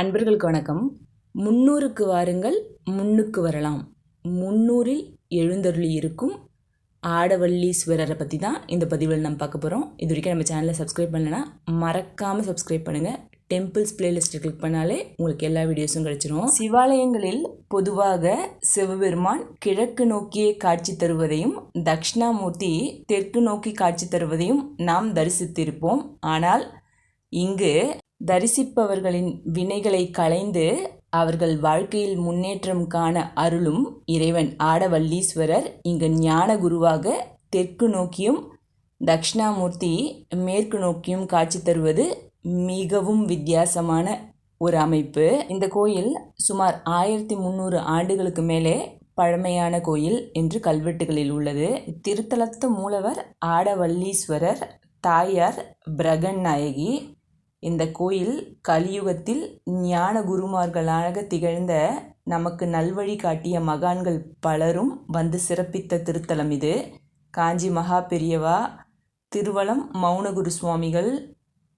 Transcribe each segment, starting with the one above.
அன்பர்களுக்கு வணக்கம். முன்னூறுக்கு வாருங்கள் முன்னுக்கு வரலாம். முன்னூறில் எழுந்தருளி இருக்கும் ஆடவல்லீஸ்வரரை பற்றி தான் இந்த பதிவில் நம்ம பார்க்க போகிறோம் இது வரைக்கும் நம்ம சேனலை சப்ஸ்கிரைப் பண்ணலைன்னா மறக்காமல் சப்ஸ்கிரைப் பண்ணுங்கள் டெம்பிள்ஸ் பிளேலிஸ்ட்டை கிளிக் பண்ணாலே உங்களுக்கு எல்லா வீடியோஸும் கிடச்சிரும். சிவாலயங்களில் பொதுவாக சிவபெருமான் கிழக்கு நோக்கியே காட்சி தருவதையும் தட்சிணாமூர்த்தி தெற்கு நோக்கி காட்சி தருவதையும் நாம் தரிசித்திருப்போம். ஆனால் இங்கு தரிசிப்பவர்களின் வினைகளை களைந்து அவர்கள் வாழ்க்கையில் முன்னேற்றம் காண அருளும் இறைவன் ஆடவல்லீஸ்வரர் இங்கு ஞான குருவாக தெற்கு நோக்கியும் தக்ஷணாமூர்த்தி மேற்கு நோக்கியும் காட்சி தருவது மிகவும் வித்தியாசமான ஒரு அமைப்பு. இந்த கோயில் சுமார் ஆயிரத்தி முந்நூறு ஆண்டுகளுக்கு மேலே பழமையான கோயில் என்று கல்வெட்டுகளில் உள்ளது. திருத்தலத்த மூலவர் ஆடவல்லீஸ்வரர் தாயார் பிரகன் நாயகி இந்த கோயில் கலியுகத்தில் ஞான குருமார்களாக திகழ்ந்த நமக்கு நல்வழி காட்டிய மகான்கள் பலரும் வந்து சிறப்பித்த திருத்தலம் இது. காஞ்சி மகா பெரியவா திருவலம் மௌனகுரு சுவாமிகள்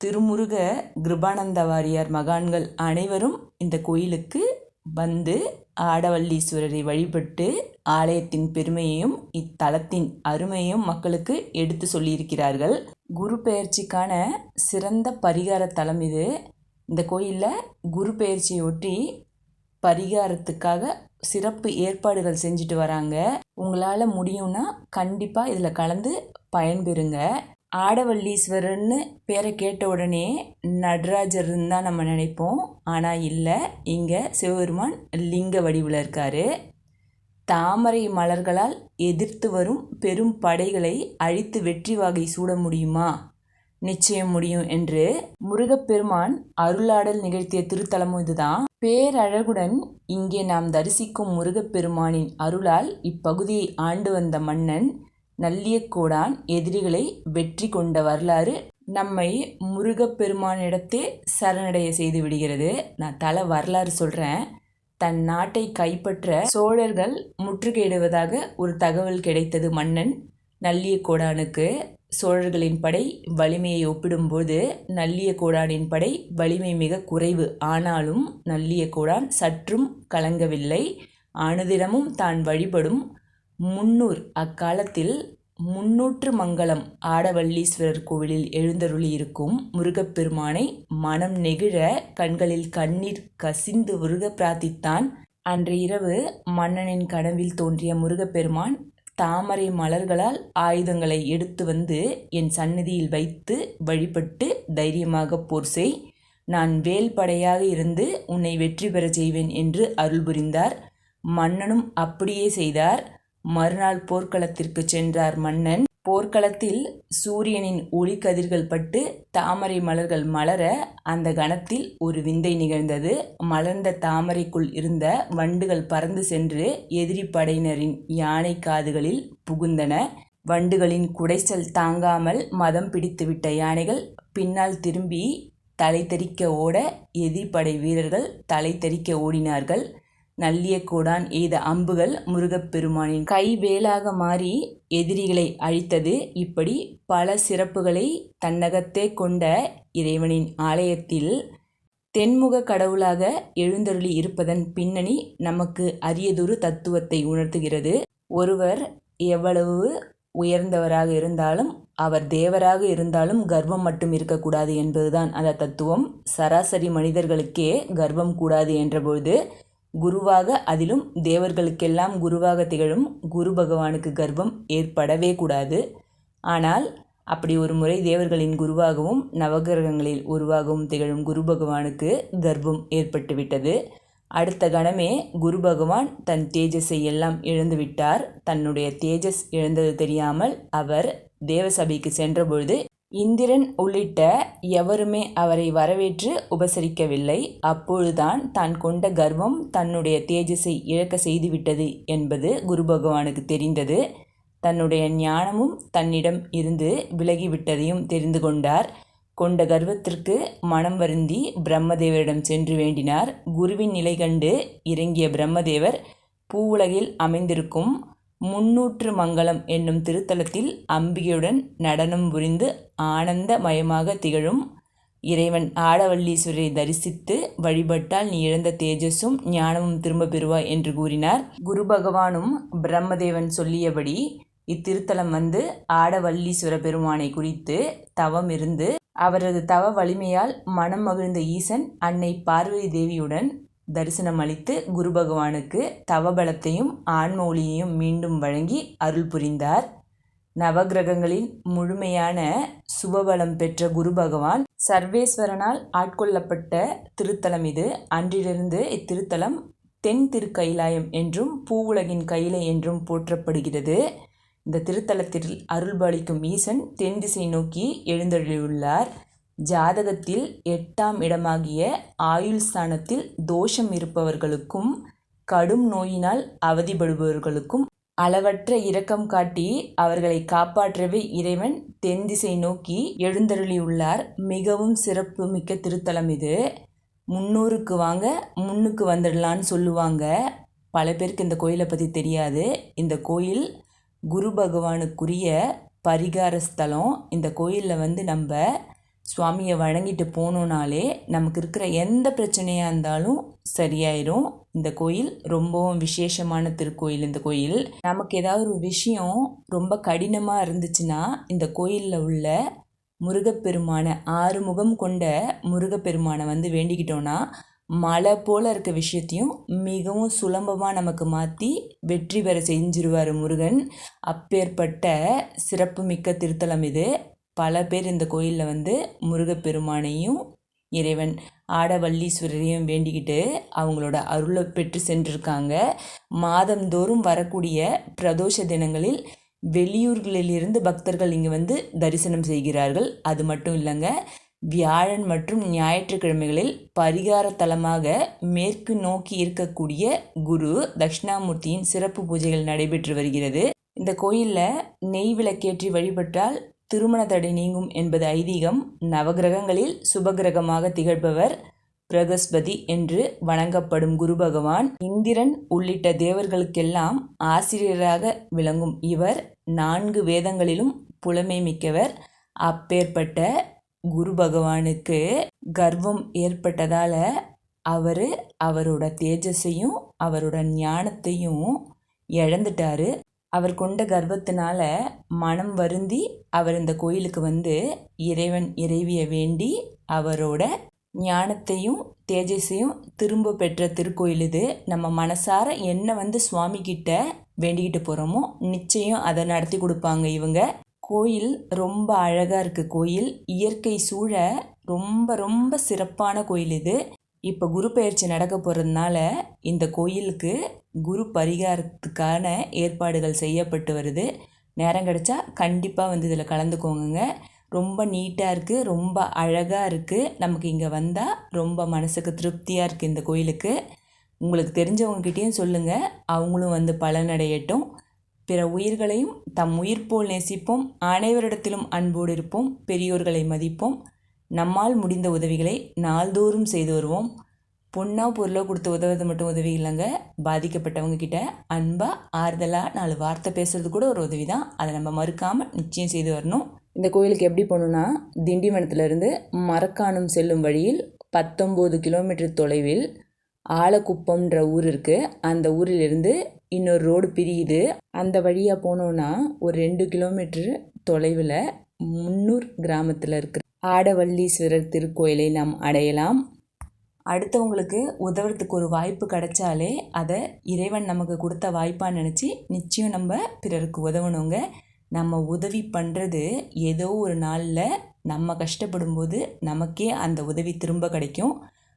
திருமுருக கிருபானந்த வாரியார் மகான்கள் அனைவரும் இந்த கோயிலுக்கு வந்து ஆடவல்லீஸ்வரரை வழிபட்டு ஆலயத்தின் பெருமையையும் இத்தலத்தின் அருமையும் மக்களுக்கு எடுத்து சொல்லியிருக்கிறார்கள். குரு பெயர்ச்சிக்கான சிறந்த பரிகார தலம் இது. இந்த கோயிலில் குரு பெயர்ச்சியொட்டி பரிகாரத்துக்காக சிறப்பு ஏற்பாடுகள் செஞ்சுட்டு வராங்க. உங்களால் முடியும்னா கண்டிப்பாக இதில் கலந்து பயன்பெறுங்க. ஆடவல்லீஸ்வரர்னு பேரை கேட்ட உடனே நடராஜர்னு தான் நம்ம நினைப்போம். ஆனால் இல்லை இங்கே சிவபெருமான் லிங்க வடிவில் இருக்கார். தாமரை மலர்களால் எதிர்த்து வரும் பெரும் படைகளை அழித்து வெற்றி வாகை சூட முடியுமா? நிச்சயம் முடியும் என்று முருகப்பெருமான் அருளாடல் நிகழ்த்திய திருத்தலமும் இதுதான். பேரழகுடன் இங்கே நாம் தரிசிக்கும் முருகப்பெருமானின் அருளால் இப்பகுதியை ஆண்டு வந்த மன்னன் நல்லியக்கோடான் எதிரிகளை வெற்றி கொண்ட வரலாறு நம்மை முருகப்பெருமானிடத்தே சரணடைய செய்து விடுகிறது. நான் தல வரலாறு சொல்கிறேன் தன் நாட்டை கைப்பற்ற சோழர்கள் முற்றுகையிடுவதாக ஒரு தகவல் கிடைத்தது மன்னன். நல்லியக்கோடானுக்கு சோழர்களின் படை வலிமையை ஒப்பிடும்போது நல்லியக்கோடானின் படை வலிமை மிக குறைவு. ஆனாலும் நல்லிய கோடான் சற்றும் கலங்கவில்லை. அனுதினமும் தான் வழிபடும் முன்னூர் அக்காலத்தில் முன்னூற்று மங்கலம் ஆடவல்லீஸ்வரர் கோவிலில் எழுந்தருளி இருக்கும் முருகப்பெருமானை மனம் நெகிழ கண்களில் கண்ணீர் கசிந்து உருக பிரார்த்தித்தான். அன்று இரவு மன்னனின் கனவில் தோன்றிய முருகப்பெருமான் தாமரை மலர்களால் ஆயுதங்களை எடுத்து வந்து என் சந்நிதியில் வைத்து வழிபட்டு தைரியமாக போர் செய். நான் வேல் படையாக இருந்து உன்னை வெற்றி பெறச் செய்வேன் என்று அருள் புரிந்தார். மன்னனும் அப்படியே செய்தார். மறுநாள் போர்க்களத்திற்கு சென்றார் மன்னன். போர்க்களத்தில் சூரியனின் ஒளி கதிர்கள் பட்டு தாமரை மலர்கள் மலர அந்த கணத்தில் ஒரு விந்தை நிகழ்ந்தது. மலர்ந்த தாமரைக்குள் இருந்த வண்டுகள் பறந்து சென்று எதிரி படையினரின் யானை காதுகளில் புகுந்தன. வண்டுகளின் குடைச்சல் தாங்காமல் மதம் பிடித்துவிட்ட யானைகள் பின்னால் திரும்பி தலை தெறிக்க ஓட எதிரிப்படை வீரர்கள் தலை தெறிக்க ஓடினார்கள். நல்லியக்கோடான் எய்த அம்புகள் முருகப்பெருமானின் கைவேலாக மாறி எதிரிகளை அழித்தது. இப்படி பல சிறப்புகளை தன்னகத்தே கொண்ட இறைவனின் ஆலயத்தில் தென்முக கடவுளாக எழுந்தருளி இருப்பதன் பின்னணி நமக்கு அரியதொரு தத்துவத்தை உணர்த்துகிறது. ஒருவர் எவ்வளவு உயர்ந்தவராக இருந்தாலும் அவர் தேவராக இருந்தாலும் கர்வம் மட்டும் இருக்கக்கூடாது என்பதுதான் அந்த தத்துவம். சராசரி மனிதர்களுக்கே கர்வம் கூடாது என்றபொழுது குருவாக அதிலும் தேவர்களுக்கெல்லாம் குருவாக திகழும் குரு பகவானுக்கு கர்வம் ஏற்படவே கூடாது. ஆனால் அப்படி ஒரு முறை தேவர்களின் குருவாகவும் நவகிரகங்களில் உருவாகவும் திகழும் குரு பகவானுக்கு கர்வம் ஏற்பட்டுவிட்டது. அடுத்த கணமே குரு பகவான் தன் தேஜஸை எல்லாம் இழந்துவிட்டார். தன்னுடைய தேஜஸ் இழந்தது தெரியாமல் அவர் தேவசபைக்கு சென்றபொழுது இந்திரன் உள்ளிட்ட எவருமே அவரை வரவேற்று உபசரிக்கவில்லை. அப்பொழுதுதான் தான் கொண்ட கர்வம் தன்னுடைய தேஜஸை இழக்க செய்துவிட்டது என்பது குரு பகவானுக்கு தெரிந்தது. தன்னுடைய ஞானமும் தன்னிடம் இருந்து விலகிவிட்டதையும் தெரிந்து கொண்டார். கொண்ட கர்வத்திற்கு மனம் வருந்தி பிரம்மதேவரிடம் சென்று வேண்டினார். குருவின் நிலை கண்டு இறங்கிய பிரம்மதேவர் பூவுலகில் அமைந்திருக்கும் முன்னூற்று மங்கலம் என்னும் திருத்தலத்தில் அம்பிகையுடன் நடனம் புரிந்து ஆனந்த மயமாக திகழும் இறைவன் ஆடவல்லீஸ்வரரை தரிசித்து வழிபட்டால் நீ இழந்த தேஜஸும் ஞானமும் திரும்ப பெறுவாய் என்று கூறினார். குரு பகவானும் பிரம்மதேவன் சொல்லியபடி இத்திருத்தலம் வந்து ஆடவல்லீஸ்வர பெருமானை குறித்து தவம் இருந்து அவரது தவ வலிமையால் மனம் மகிழ்ந்த ஈசன் அன்னை பார்வதி தேவியுடன் தரிசனம் அளித்து குரு பகவானுக்கு தவபலத்தையும் ஆன்ம ஒளியையும் மீண்டும் வழங்கி அருள் புரிந்தார். நவகிரகங்களின் முழுமையான சுபபலம் பெற்ற குரு பகவான் சர்வேஸ்வரனால் ஆட்கொள்ளப்பட்ட திருத்தலம் இது. அன்றிலிருந்து இத்திருத்தலம் தென் திருக்கைலாயம் என்றும் பூவுலகின் கைலை என்றும் போற்றப்படுகிறது. இந்த திருத்தலத்தில் அருள்பாலிக்கும் ஈசன் தென் திசை நோக்கி எழுந்தருளியுள்ளார். ஜாதகத்தில் எட்டாம் இடமாகிய ஆயுள் ஸ்தானத்தில் தோஷம் இருப்பவர்களுக்கும் கடும் நோயினால் அவதிப்படுபவர்களுக்கும் அளவற்ற இரக்கம் காட்டி அவர்களை காப்பாற்றவே இறைவன் தென் திசை நோக்கி எழுந்தருளியுள்ளார். மிகவும் சிறப்பு மிக்க திருத்தலம் இது. முன்னூறுக்கு வாங்க முன்னுக்கு வந்துடலான்னு சொல்லுவாங்க. பல பேருக்கு இந்த கோயிலை பற்றி தெரியாது. இந்த கோயில் குரு பகவானுக்குரிய பரிகார ஸ்தலம். இந்த கோயிலில் வந்து நம்ம சுவாமியை வழங்கிட்டு போனோனாலே நமக்கு இருக்கிற எந்த பிரச்சனையாக இருந்தாலும் சரியாயிடும் இந்த கோயில் ரொம்பவும் விசேஷமான திருக்கோயில். இந்த கோயில் நமக்கு ஏதாவது ஒரு விஷயம் ரொம்ப கடினமாக இருந்துச்சுன்னா இந்த கோயிலில் உள்ள முருகப்பெருமானை ஆறு முகம் கொண்ட முருகப்பெருமானை வந்து வேண்டிக்கிட்டோன்னா மலை போல் இருக்க விஷயத்தையும் மிகவும் சுலபமாக நமக்கு மாற்றி வெற்றி பெற செஞ்சிருவார் முருகன். அப்பேற்பட்ட சிறப்புமிக்க திருத்தலம் இது. பல பேர் இந்த கோயிலில் வந்து முருகப்பெருமானையும் இறைவன் ஆடவல்லீஸ்வரரையும் வேண்டிக்கிட்டு அவங்களோட அருளை பெற்று சென்றிருக்காங்க. மாதந்தோறும் வரக்கூடிய பிரதோஷ தினங்களில் வெளியூர்களிலிருந்து பக்தர்கள் இங்கே வந்து தரிசனம் செய்கிறார்கள். அது மட்டும் இல்லைங்க வியாழன் மற்றும் ஞாயிற்றுக்கிழமைகளில் பரிகார தலமாக மேற்கு நோக்கி இருக்கக்கூடிய குரு தட்சிணாமூர்த்தியின் சிறப்பு பூஜைகள் நடைபெற்று வருகிறது. இந்த கோயிலில் நெய் விளக்கேற்றி வழிபட்டால் திருமண தடை நீங்கும் என்பது ஐதீகம். நவகிரகங்களில் சுபகிரகமாக திகழ்பவர் பிரகஸ்பதி என்று வணங்கப்படும் குரு பகவான். இந்திரன் உள்ளிட்ட தேவர்களுக்கெல்லாம் ஆசிரியராக விளங்கும் இவர் நான்கு வேதங்களிலும் புலமை மிக்கவர். அப்பேற்பட்ட குரு பகவானுக்கு கர்வம் ஏற்பட்டதால் அவர் அவரோட தேஜஸையும் அவரோட ஞானத்தையும் இழந்துட்டாரு. அவர் கொண்ட கர்வத்தினால மனம் வருந்தி அவர் இந்த கோயிலுக்கு வந்து இறைவன் இறைவியை வேண்டி அவரோட ஞானத்தையும் தேஜஸையும் திரும்ப பெற்ற திருக்கோயில் இது. நம்ம மனசார என்ன வந்து சுவாமி கிட்ட வேண்டிக்கிட்டு போகிறோமோ நிச்சயம் அதை நடத்தி கொடுப்பாங்க இவங்க. கோயில் ரொம்ப அழகாக இருக்குது கோயில் இயற்கை சூழ ரொம்ப ரொம்ப சிறப்பான கோயில் இது. இப்போ குரு பயிற்சி நடக்க போகிறதுனால இந்த கோயிலுக்கு குரு பரிகாரத்துக்கான ஏற்பாடுகள் செய்யப்பட்டு வருது. நேரம் கிடச்சா கண்டிப்பாக வந்து இதில் கலந்துக்கோங்க ரொம்ப நீட்டாக இருக்குது ரொம்ப அழகாக இருக்குது நமக்கு இங்கே வந்தால் ரொம்ப மனசுக்கு திருப்தியாக இருக்குது இந்த கோயிலுக்கு. உங்களுக்கு தெரிஞ்சவங்கக்கிட்டேயும் சொல்லுங்கள் அவங்களும் வந்து பலனடையட்டும். பிற உயிர்களையும் தம் உயிர் போல் நேசிப்போம். அனைவரிடத்திலும் அன்போடு இருப்போம். பெரியோர்களை மதிப்போம். நம்மால் முடிந்த உதவிகளை நாள்தோறும் செய்து வருவோம். பொண்ணாக பொருளாக கொடுத்து உதவுறது மட்டும் உதவி இல்லைங்க. பாதிக்கப்பட்டவங்க கிட்ட அன்பாக ஆறுதலாக நாலு வார்த்தை பேசுறது கூட ஒரு உதவி தான் அதை நம்ம மறுக்காமல் நிச்சயம் செய்து வரணும். இந்த கோயிலுக்கு எப்படி போகணுன்னா திண்டிவனத்துலேருந்து மரக்காணம் செல்லும் வழியில் பத்தொம்போது கிலோமீட்டர் தொலைவில் ஆலக்குப்பம்ன்ற ஊர் இருக்குது அந்த ஊரிலிருந்து இன்னொரு ரோடு பிரியுது. அந்த வழியாக போனோன்னா ஒரு ரெண்டு கிலோமீட்டர் தொலைவில் முன்னூர் கிராமத்தில் இருக்கிற ஆடவல்லீஸ்வரர் திருக்கோயிலை நாம் அடையலாம். அடுத்தவங்களுக்கு உதவுறதுக்கு ஒரு வாய்ப்பு கிடைச்சாலே அதை இறைவன் நமக்கு கொடுத்த வாய்ப்பாக நினச்சி நிச்சயம் நம்ம பிறருக்கு உதவணுங்க. நம்ம உதவி பண்ணுறது ஏதோ ஒரு நாளில் நம்ம கஷ்டப்படும் போது நமக்கே அந்த உதவி திரும்ப கிடைக்கும்.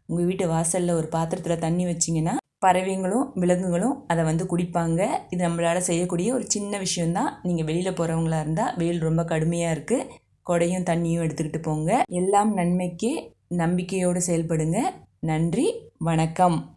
உங்கள் வீட்டு வாசலில் ஒரு பாத்திரத்தில் தண்ணி வச்சிங்கன்னா பறவைங்களும் விலங்குகளும் அதை வந்து குடிப்பாங்க. இது நம்மளால் செய்யக்கூடிய ஒரு சின்ன விஷயந்தான் நீங்கள் வெளியில் போகிறவங்களா இருந்தால் வெயில் ரொம்ப கடுமையாக இருக்குது கொடையும் தண்ணியும் எடுத்துக்கிட்டு போங்க. எல்லாம் நன்மைக்கே நம்பிக்கையோடு செயல்படுங்க. நன்றி வணக்கம்.